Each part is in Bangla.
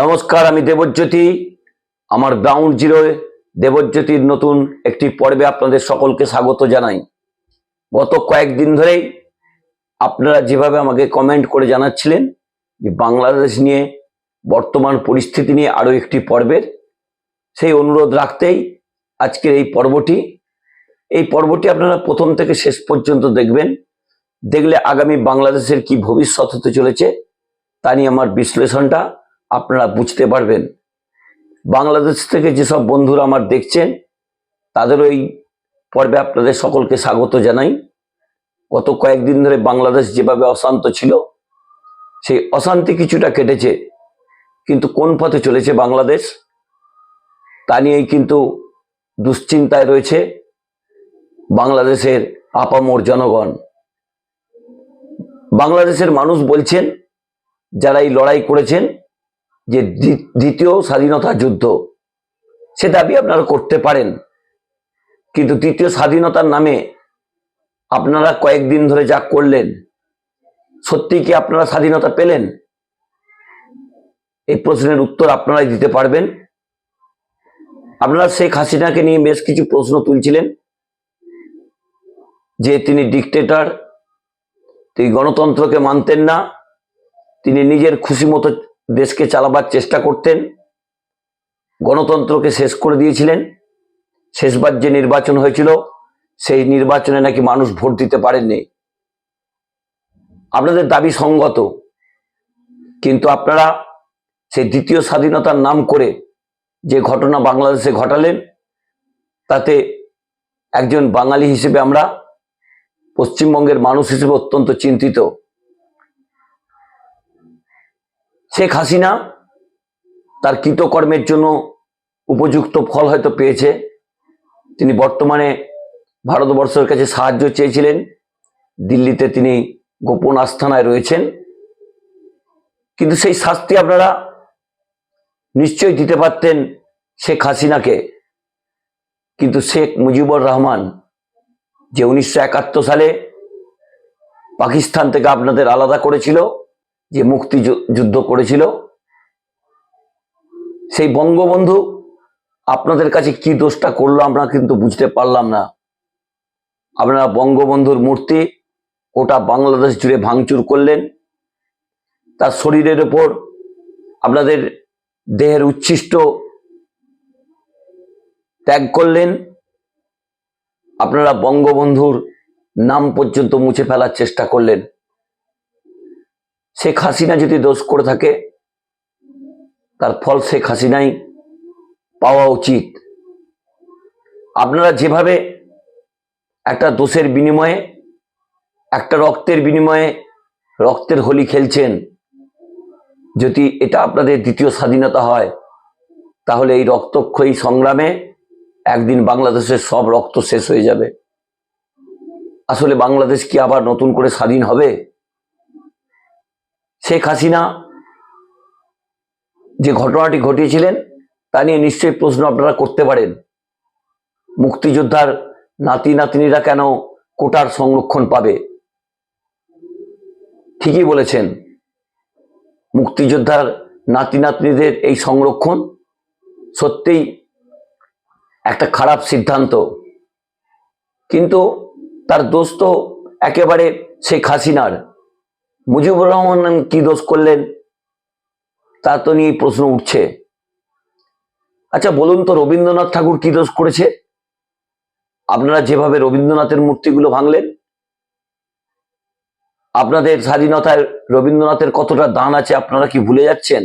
নমস্কার, আমি দেবজ্যোতি, আমার গ্রাউন্ড জিরোয় দেবজ্যোতির নতুন একটি পর্বে আপনাদের সকলকে স্বাগত জানাই। গত কয়েকদিন ধরেই আপনারা যেভাবে আমাকে কমেন্ট করে জানাচ্ছিলেন যে বাংলাদেশ নিয়ে, বর্তমান পরিস্থিতি নিয়ে আরও একটি পর্বের, সেই অনুরোধ রাখতেই আজকের এই পর্বটি। এই পর্বটি আপনারা প্রথম থেকে শেষ পর্যন্ত দেখবেন। দেখলে আগামী বাংলাদেশের কি ভবিষ্যৎ হতে চলেছে, তা নিয়ে আমার বিশ্লেষণটা। আপনারা বুঝতে পারবেন। বাংলাদেশ থেকে যেসব বন্ধুরা আমার দেখছেন, তাদের ওই পর্বে আপনাদের সকলকে স্বাগত জানাই। গত কয়েকদিন ধরে বাংলাদেশ যেভাবে অশান্ত ছিল, সেই অশান্তি কিছুটা কেটেছে, কিন্তু কোন পথে চলেছে বাংলাদেশ, তা নিয়েই কিন্তু দুশ্চিন্তায় রয়েছে বাংলাদেশের আপামর জনগণ। বাংলাদেশের মানুষ বলছেন, যারা এই লড়াই করেছেন যে দ্বি- দ্বিতীয় স্বাধীনতা যুদ্ধ, সে দাবি আপনারা করতে পারেন। কিন্তু দ্বিতীয় স্বাধীনতার নামে আপনারা কয়েকদিন ধরে যা করলেন সত্যি কি আপনারা স্বাধীনতা পেলেন? এই প্রশ্নের উত্তর আপনারাই দিতে পারবেন। আপনারা শেখ হাসিনাকে নিয়ে বেশ কিছু প্রশ্ন তুলছিলেন, যে তিনি ডিকটেটর, তিনি গণতন্ত্রকে মানতেন না, তিনি নিজের খুশি মতো দেশকে চালাবার চেষ্টা করতেন, গণতন্ত্রকে শেষ করে দিয়েছিলেন। শেষবার যে নির্বাচন হয়েছিল, সেই নির্বাচনে নাকি মানুষ ভোট দিতে পারেননি। আপনাদের দাবি সঙ্গত, কিন্তু আপনারা সেই দ্বিতীয় স্বাধীনতার নাম করে যে ঘটনা বাংলাদেশে ঘটালেন, তাতে একজন বাঙালি হিসেবে আমরা পশ্চিমবঙ্গের মানুষ হিসেবে অত্যন্ত চিন্তিত। শেখ হাসিনা তার কৃতকর্মের জন্য উপযুক্ত ফল হয়তো পেয়েছে। তিনি বর্তমানে ভারতবর্ষের কাছে সাহায্য চেয়েছিলেন। দিল্লিতে তিনি গোপন আস্থানায় রয়েছেন। কিন্তু সেই শাস্তি আপনারা নিশ্চয়ই দিতে পারতেন শেখ হাসিনাকে। কিন্তু শেখ মুজিবুর রহমান যে উনিশশো একাত্তর সালে পাকিস্তান থেকে আপনাদের আলাদা করেছিল যে মুক্তি যুদ্ধ করেছিল। সেই বঙ্গবন্ধু আপনাদের কাছে কি দোষটা করল আমরা কিন্তু বুঝতে পারলাম না। আপনারা বঙ্গবন্ধুর মূর্তি গোটা বাংলাদেশ জুড়ে ভাঙচুর করলেন। তার শরীরের ওপর আপনাদের দেহের উচ্ছিষ্ট ত্যাগ করলেন। আপনারা বঙ্গবন্ধুর নাম পর্যন্ত মুছে ফেলার চেষ্টা করলেন। শেখ হাসিনা যদি দোষ করে থাকে, তার ফল শেখ হাসিনাই পাওয়া উচিত। আপনারা যেভাবে একটা দোষের বিনিময়ে, একটা রক্তের বিনিময়ে রক্তের হোলি খেলছেন, যদি এটা আপনাদের দ্বিতীয় স্বাধীনতা হয়, তাহলে এই রক্তক্ষয়ী সংগ্রামে একদিন বাংলাদেশের সব রক্ত শেষ হয়ে যাবে। আসলে বাংলাদেশ কি আবার নতুন করে স্বাধীন হবে? শেখ হাসিনা যে ঘটনাটি ঘটিয়েছিলেন, তা নিয়ে নিশ্চয়ই প্রশ্ন আপনারা করতে পারেন। মুক্তিযোদ্ধার নাতি নাতনিরা কেন কোটার সংরক্ষণ পাবে? ঠিকই বলেছেন, মুক্তিযোদ্ধার নাতি নাতনিদের এই সংরক্ষণ সত্যিই একটা খারাপ সিদ্ধান্ত। কিন্তু তার দোষ তো একেবারে শেখ হাসিনার। মুজিবুর রহমান কি দোষ করলেন? তা তো নিয়ে প্রশ্ন উঠছে। আচ্ছা বলুন তো, রবীন্দ্রনাথ ঠাকুর কি দোষ করেছে? আপনারা যেভাবে রবীন্দ্রনাথের মূর্তিগুলো ভাঙলেন, আপনাদের স্বাধীনতায় রবীন্দ্রনাথের কতটা দান আছে আপনারা কি ভুলে যাচ্ছেন?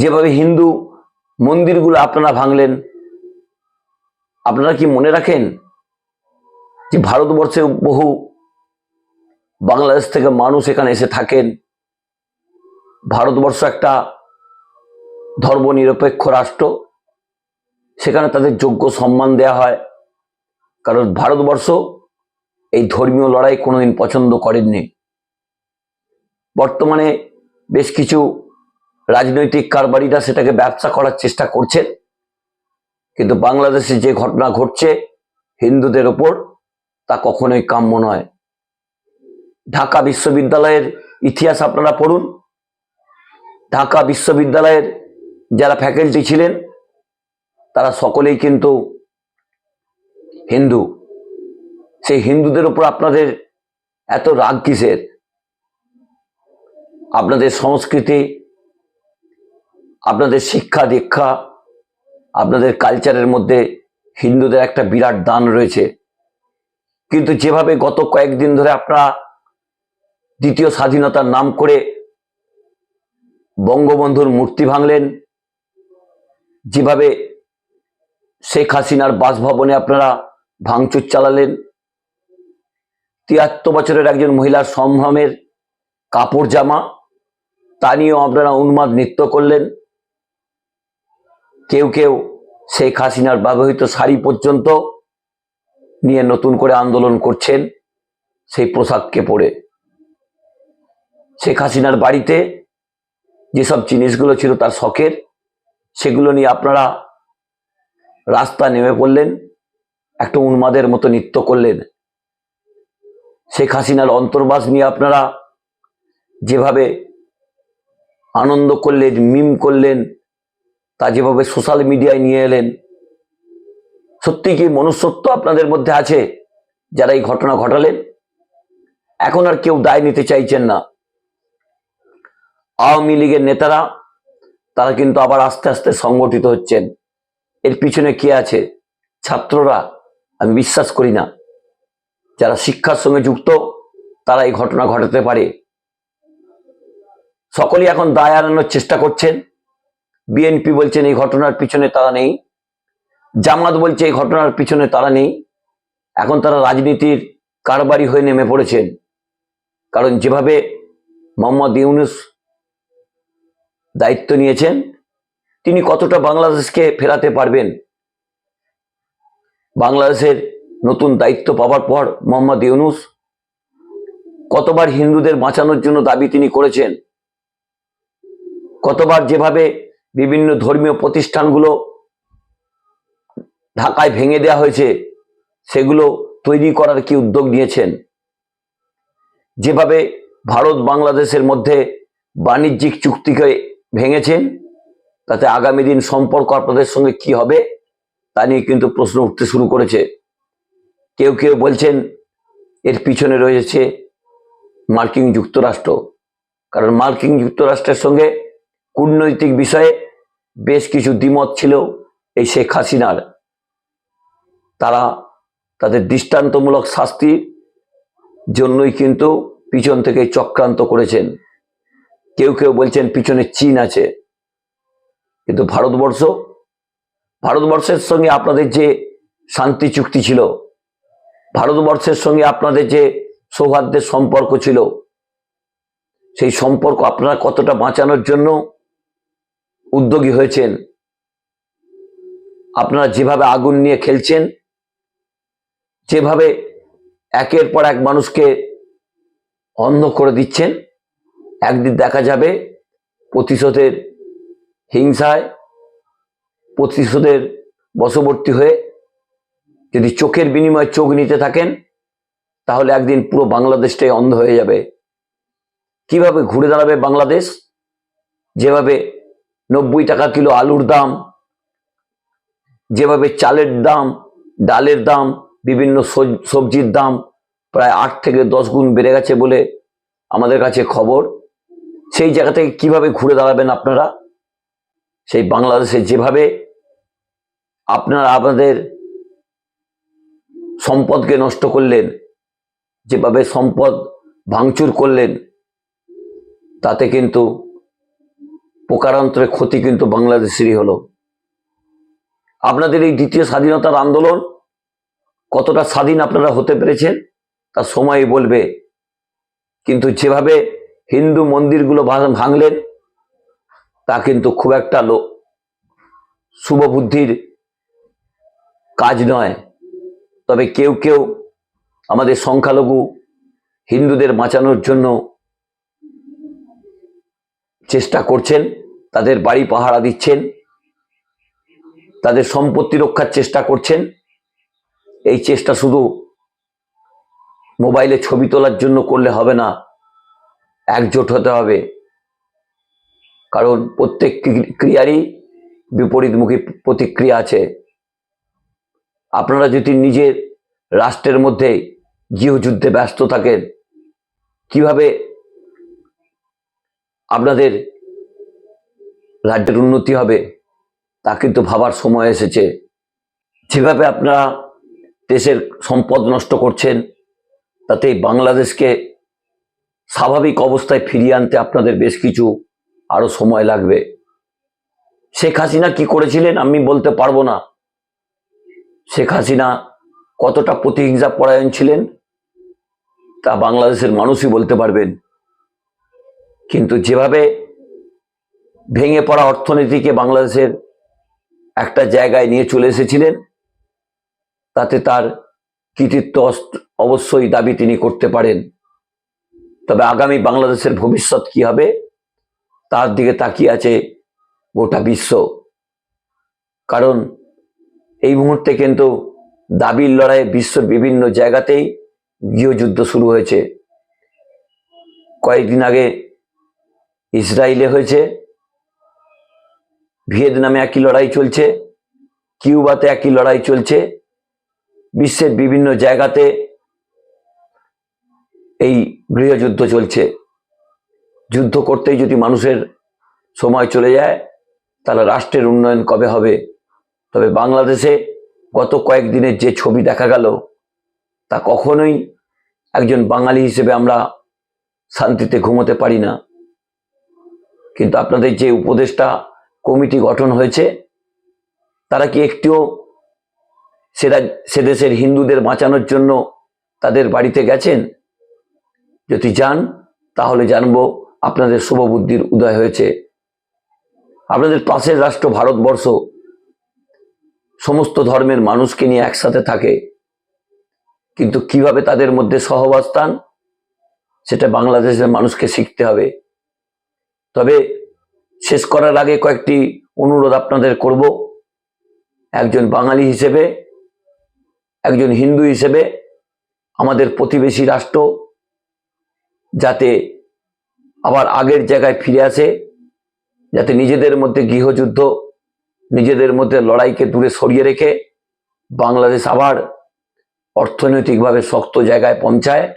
যেভাবে হিন্দু মন্দিরগুলো আপনারা ভাঙলেন, আপনারা কি মনে রাখেন যে ভারতবর্ষে বহু বাংলাদেশ থেকে মানুষ এখানে এসে থাকেন। ভারতবর্ষ একটা ধর্মনিরপেক্ষ রাষ্ট্র। সেখানে তাদের যোগ্য সম্মান দেয়া হয়। কারণ ভারতবর্ষ এই ধর্মীয় লড়াই কোনোদিন পছন্দ করেননি। বর্তমানে বেশ কিছু রাজনৈতিক কারবারিরা সেটাকে ব্যবসা করার চেষ্টা করছেন। কিন্তু বাংলাদেশে যে ঘটনা ঘটছে, হিন্দুদের ওপর তা কখনোই কাম্য নয়। ঢাকা বিশ্ববিদ্যালয়ের ইতিহাস আপনারা পড়ুন। ঢাকা বিশ্ববিদ্যালয়ের যারা ফ্যাকাল্টি ছিলেন, তারা সকলেই কিন্তু হিন্দু। সেই হিন্দুদের উপর আপনাদের এত রাগ কিসের? আপনাদের সংস্কৃতি, আপনাদের শিক্ষা দীক্ষা, আপনাদের কালচারের মধ্যে হিন্দুদের একটা বিরাট দান রয়েছে। কিন্তু যেভাবে গত কয়েকদিন ধরে আপনারা দ্বিতীয় স্বাধীনতার নাম করে বঙ্গবন্ধুর মূর্তি ভাঙলেন। যেভাবে শেখ হাসিনার বাসভবনে আপনারা ভাঙচুর চালালেন। তিয়াত্তর বছরের একজন মহিলার সম্ভ্রমের কাপড় জামা, তা নিয়েও আপনারা উন্মাদ নৃত্য করলেন। কেউ কেউ শেখ হাসিনার ব্যবহৃত শাড়ি পর্যন্ত নিয়ে নতুন করে আন্দোলন করছেন। সেই পোশাককে পরে শেখ হাসিনার বাড়িতে যেসব জিনিসগুলো ছিল তার শখের, সেগুলো নিয়ে আপনারা রাস্তা নেমে পড়লেন, একটা উন্মাদের মতো নৃত্য করলেন। শেখ হাসিনার অন্তর্বাস নিয়ে আপনারা যেভাবে আনন্দ করলেন, মিম করলেন, তা যেভাবে সোশ্যাল মিডিয়ায় নিয়ে এলেন, সত্যি কি মনুষ্যত্ব আপনাদের মধ্যে আছে যারা এই ঘটনা ঘটালেন? এখন আর কেউ দায় নিতে চাইছেন না। আওয়ামী লীগের নেতারা, তারা কিন্তু আবার আস্তে আস্তে সংগঠিত হচ্ছেন। এর পিছনে কে আছে? ছাত্ররা, আমি বিশ্বাস করি না। যারা শিক্ষার সঙ্গে যুক্ত, তারা এই ঘটনা ঘটাতে পারে। সকলেই এখন দায় এড়ানোর চেষ্টা করছেন। বিএনপি বলছেন, এই ঘটনার পিছনে তারা নেই। জামাত বলছে, এই ঘটনার পিছনে তারা নেই। এখন তারা রাজনীতির কারবারি হয়ে নেমে পড়েছেন। কারণ যেভাবে মোহাম্মদ ইউনুস দায়িত্ব নিয়েছেন। তিনি কতটা বাংলাদেশকে ফেরাতে পারবেন? বাংলাদেশের নতুন দায়িত্ব পাওয়ার পর মোহাম্মদ ইউনুস কতবার হিন্দুদের বাঁচানোর জন্য দাবি তিনি করেছেন? কতবার যেভাবে বিভিন্ন ধর্মীয় প্রতিষ্ঠানগুলো ঢাকায় ভেঙে দেওয়া হয়েছে, সেগুলো তৈরি করার কি উদ্যোগ নিয়েছেন? যেভাবে ভারত বাংলাদেশের মধ্যে বাণিজ্যিক চুক্তিকে ভেঙেছেন তাতে আগামী দিন সম্পর্ক আপনাদের সঙ্গে কি হবে, তা নিয়ে কিন্তু প্রশ্ন উঠতে শুরু করেছে। কেউ কেউ বলছেন, এর পিছনে রয়েছে মার্কিন যুক্তরাষ্ট্র। কারণ মার্কিন যুক্তরাষ্ট্রের সঙ্গে কূটনৈতিক বিষয়ে বেশ কিছু দ্বিমত ছিল এই শেখ হাসিনার। তারা তাদের দৃষ্টান্তমূলক শাস্তির জন্যই কিন্তু পিছন থেকে চক্রান্ত করেছেন। কেউ কেউ বলছেন পিছনে চীন আছে। কিন্তু ভারতবর্ষ, ভারতবর্ষের সঙ্গে আপনাদের যে শান্তি চুক্তি ছিল, ভারতবর্ষের সঙ্গে আপনাদের যে সৌহার্দ্যের সম্পর্ক ছিল, সেই সম্পর্ক আপনারা কতটা বাঁচানোর জন্য উদ্যোগী হয়েছেন, আপনারা যেভাবে আগুন নিয়ে খেলছেন, যেভাবে একের পর এক মানুষকে অন্ধ করে দিচ্ছেন একদিন দেখা যাবে প্রতিশোধের হিংসায়, প্রতিশোধের বশবর্তী হয়ে যদি চোখের বিনিময়ে চোখ নিতে থাকেন, তাহলে একদিন পুরো বাংলাদেশটাই অন্ধ হয়ে যাবে। কীভাবে ঘুরে দাঁড়াবে বাংলাদেশ? যেভাবে নব্বই টাকা কিলো আলুর দাম, যেভাবে চালের দাম, ডালের দাম, বিভিন্ন সবজির দাম প্রায় আট থেকে দশ গুণ বেড়ে গেছে বলে আমাদের কাছে খবর। সেই জায়গা থেকে কীভাবে ঘুরে দাঁড়াবেন আপনারা? সেই বাংলাদেশে যেভাবে আপনারা আপনাদের সম্পদকে নষ্ট করলেন, যেভাবে সম্পদ ভাঙচুর করলেন, তাতে কিন্তু প্রকারান্তরে ক্ষতি কিন্তু বাংলাদেশেরই হলো। আপনাদের এই দ্বিতীয় স্বাধীনতার আন্দোলন কতটা স্বাধীন আপনারা হতে পেরেছেন, তা সময় বলবে। কিন্তু যেভাবে হিন্দু মন্দিরগুলো ভাঙলেন, তা কিন্তু খুব একটা লো শুভ বুদ্ধির কাজ নয়। তবে কেউ কেউ আমাদের সংখ্যালঘু হিন্দুদের বাঁচানোর জন্য চেষ্টা করছেন, তাদের বাড়ি পাহারা দিচ্ছেন, তাদের সম্পত্তি রক্ষার চেষ্টা করছেন। এই চেষ্টা শুধু মোবাইলে ছবি তোলার জন্য করলে হবে না। একজোট হতে হবে। কারণ প্রত্যেক ক্রিয়ারই বিপরীতমুখী প্রতিক্রিয়া আছে। আপনারা যদি নিজের রাষ্ট্রের মধ্যে গৃহযুদ্ধে ব্যস্ত থাকেন, কীভাবে আপনাদের রাজ্যের উন্নতি হবে, তা কিন্তু ভাবার সময় এসেছে। যেভাবে আপনারা দেশের সম্পদ নষ্ট করছেন তাতে বাংলাদেশকে স্বাভাবিক অবস্থায় ফিরিয়ে আনতে আপনাদের বেশ কিছু আরও সময় লাগবে। শেখ হাসিনা কি করেছিলেন আমি বলতে পারব না। শেখ হাসিনা কতটা প্রতিহিংসা পরায়ণ ছিলেন, তা বাংলাদেশের মানুষই বলতে পারবেন। কিন্তু যেভাবে ভেঙে পড়া অর্থনীতিকে বাংলাদেশের একটা জায়গায় নিয়ে চলে এসেছিলেন, তাতে তার কৃতিত্ব অবশ্যই দাবি তিনি করতে পারেন। তবে আগামী বাংলাদেশের ভবিষ্যৎ কি হবে? তার দিকে তাকিয়ে আছে গোটা বিশ্ব। কারণ এই মুহূর্তে কিন্তু দাবির লড়াইয়ে বিশ্বের বিভিন্ন জায়গাতেই গৃহযুদ্ধ শুরু হয়েছে। কয়েকদিন আগে ইসরায়েলে হয়েছে। ভিয়েতনামে একই লড়াই চলছে। কিউবাতে একই লড়াই চলছে। বিশ্বের বিভিন্ন জায়গাতে এই গৃহযুদ্ধ চলছে। যুদ্ধ করতেই যদি মানুষের সময় চলে যায়, তাহলে রাষ্ট্রের উন্নয়ন কবে হবে? তবে বাংলাদেশে গত কয়েকদিনের যে ছবি দেখা গেল, তা কখনোই একজন বাঙালি হিসেবে আমরা শান্তিতে ঘুমোতে পারি না। কিন্তু আপনাদের যে উপদেষ্টা কমিটি গঠন হয়েছে, তারা কি একটিও সেটা সে দেশের হিন্দুদের বাঁচানোর জন্য তাদের বাড়িতে গেছেন? যদি যান, তাহলে জানব আপনাদের শুভবুদ্ধির উদয় হয়েছে। আপনাদের পাশের রাষ্ট্র ভারতবর্ষ, সমস্ত ধর্মের মানুষকে নিয়ে একসাথে থাকে। কিন্তু কীভাবে তাদের মধ্যে সহবাস্থান সেটা বাংলাদেশের মানুষকে শিখতে হবে। তবে শেষ করার আগে কয়েকটি অনুরোধ আপনাদের করব। একজন বাঙালি হিসেবে, একজন হিন্দু হিসেবে, আমাদের প্রতিবেশী রাষ্ট্র যাতে আবার আগের জায়গায় ফিরে আসে, যাতে নিজেদের মধ্যে গৃহযুদ্ধ, নিজেদের মধ্যে লড়াইকে দূরে সরিয়ে রেখে বাংলাদেশ আবার অর্থনৈতিকভাবে শক্ত জায়গায় পৌঁছায়।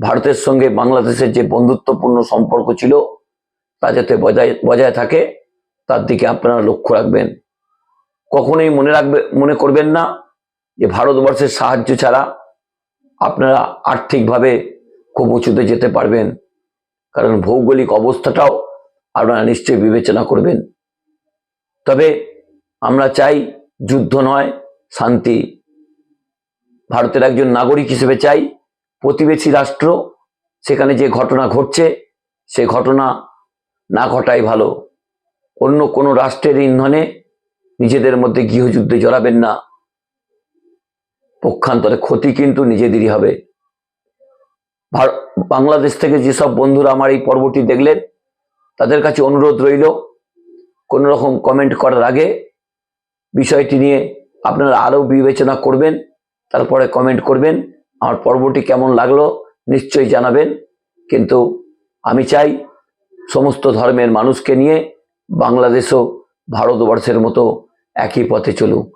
ভারতের সঙ্গে বাংলাদেশের যে বন্ধুত্বপূর্ণ সম্পর্ক ছিল, তা যাতে বজায় বজায় থাকে, তার দিকে আপনারা লক্ষ্য রাখবেন। কখনোই মনে রাখবে, মনে করবেন না যে ভারতবর্ষের সাহায্য ছাড়া আপনারা আর্থিকভাবে খুব উঁচুতে যেতে পারবেন। কারণ ভৌগোলিক অবস্থাটাও আপনারা নিশ্চয়ই বিবেচনা করবেন। তবে আমরা চাই যুদ্ধ নয়, শান্তি। ভারতের একজন নাগরিক হিসেবে চাই, প্রতিবেশী রাষ্ট্র, সেখানে যে ঘটনা ঘটছে, সে ঘটনা না ঘটাই ভালো। অন্য কোনো রাষ্ট্রের ইন্ধনে নিজেদের মধ্যে গৃহযুদ্ধে জড়াবেন না। পক্ষান্তরে ক্ষতি কিন্তু নিজেদেরই হবে। বাংলাদেশ থেকে যেসব বন্ধুরা আমার এই পর্বটি দেখলেন, তাদের কাছে অনুরোধ রইল কোনো রকম কমেন্ট করার আগে বিষয়টি নিয়ে আপনারা আরও বিবেচনা করবেন, তারপরে কমেন্ট করবেন, আমার পর্বটি কেমন লাগল নিশ্চয়ই জানাবেন, কিন্তু আমি চাই সমস্ত ধর্মের মানুষকে নিয়ে বাংলাদেশও ভারতবর্ষের মতো একই পথে চলুক।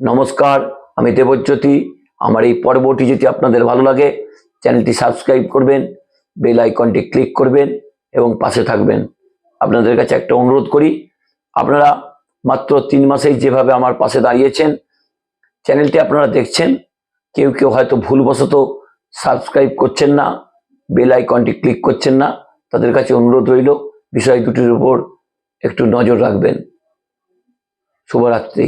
নমস্কার, আমি দেবজ্যোতি, আমার এই পর্বটি যদি আপনাদের ভালো লাগে চ্যানেলটি সাবস্ক্রাইব করবেন, বেল আইকনটি ক্লিক করবেন এবং পাশে থাকবেন। আপনাদের কাছে একটা অনুরোধ করি, আপনারা মাত্র তিন মাসেই যেভাবে আমার পাশে দাঁড়িয়েছেন, চ্যানেলটি আপনারা দেখছেন, কেউ কেউ হয়তো ভুলবশত সাবস্ক্রাইব করছেন না, বেল আইকনটি ক্লিক করছেন না, তাদের কাছে অনুরোধ রইল, বিষয় দুটির উপর একটু নজর রাখবেন। শুভরাত্রি।